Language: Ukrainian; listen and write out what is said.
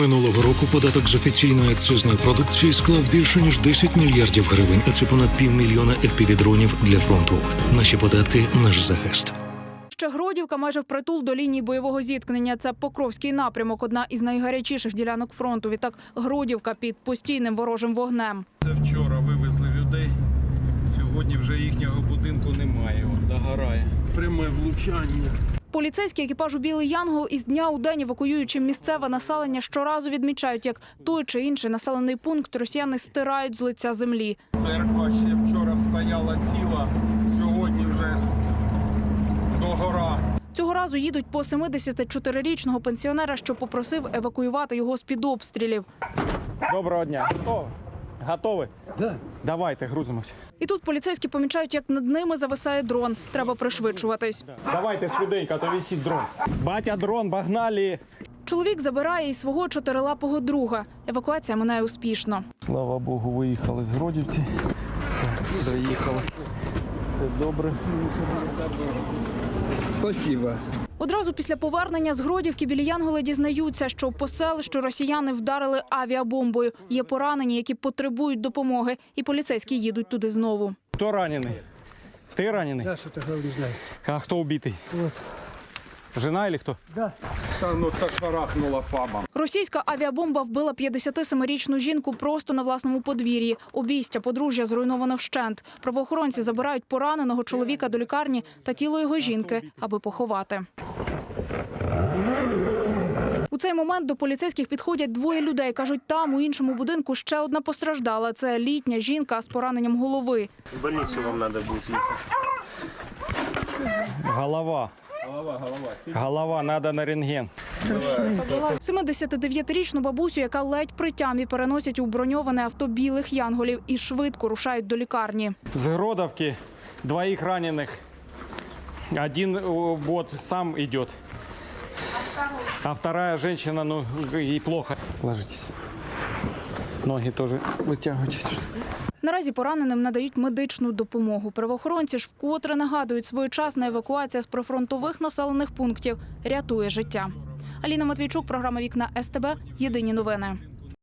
Минулого року податок з офіційної акцизної продукції склав більше ніж 10 мільярдів гривень, а це понад півмільйона FPV-дронів для фронту. Наші податки наш захист. Ще Гродівка майже впритул до лінії бойового зіткнення. Це Покровський напрямок, одна із найгарячіших ділянок фронту. Відтак Гродівка під постійним ворожим вогнем. Це вчора вивезли людей. Сьогодні вже їхнього будинку немає. От догорає. Пряме влучання. Поліцейський екіпажу Білий Янгол із дня у день евакуюючи місцеве населення щоразу відмічають, як той чи інший населений пункт росіяни стирають з лиця землі. Церква ще вчора стояла ціла, сьогодні вже догора. Цього разу їдуть по 74-річного пенсіонера, що попросив евакуювати його з під обстрілів. Доброго дня. Готові? Готові? Да. Давайте, грузимось. І тут поліцейські помічають, як над ними зависає дрон. Треба пришвидшуватись. Давайте швиденько, а то висить дрон. Батя, дрон, погнали. Чоловік забирає і свого чотирилапого друга. Евакуація минає успішно. Слава Богу, виїхали з Гродівці. Доїхали. Все добре. Спасибо. Одразу після повернення з Гродівки біля Янголи дізнаються, що по селищу росіяни вдарили авіабомбою. Є поранені, які потребують допомоги, і поліцейські їдуть туди знову. Хто ранений? Ти ранений? Я что-то не знаю. А хто убитий? Жена или хто? Та ну так шарахнула фабам. Російська авіабомба вбила 57-річну жінку просто на власному подвір'ї. Обійстя подружжя зруйновано вщент. Правоохоронці забирають пораненого чоловіка до лікарні та тіло його жінки, аби поховати. У цей момент до поліцейських підходять двоє людей. кажуть, там у іншому будинку ще одна постраждала. Це літня жінка з пораненням голови. В больницу вам надо будет ехать. Голова. Голова, голова. Голова, надо на рентген. 79-річну бабусю, яка ледь при тямі переносять у броньоване авто білих янголів і швидко рушають до лікарні. З Гродовки двоих раненых. Один о, вот сам идет. А вторая женщина, ну, ей плохо. Ложитесь. Ноги тоже вытягивайтесь. Наразі пораненим надають медичну допомогу. Правоохоронці ж вкотре нагадують, своєчасна евакуація з прифронтових населених пунктів рятує життя. Аліна Матвійчук, програма Вікна СТБ. Єдині новини.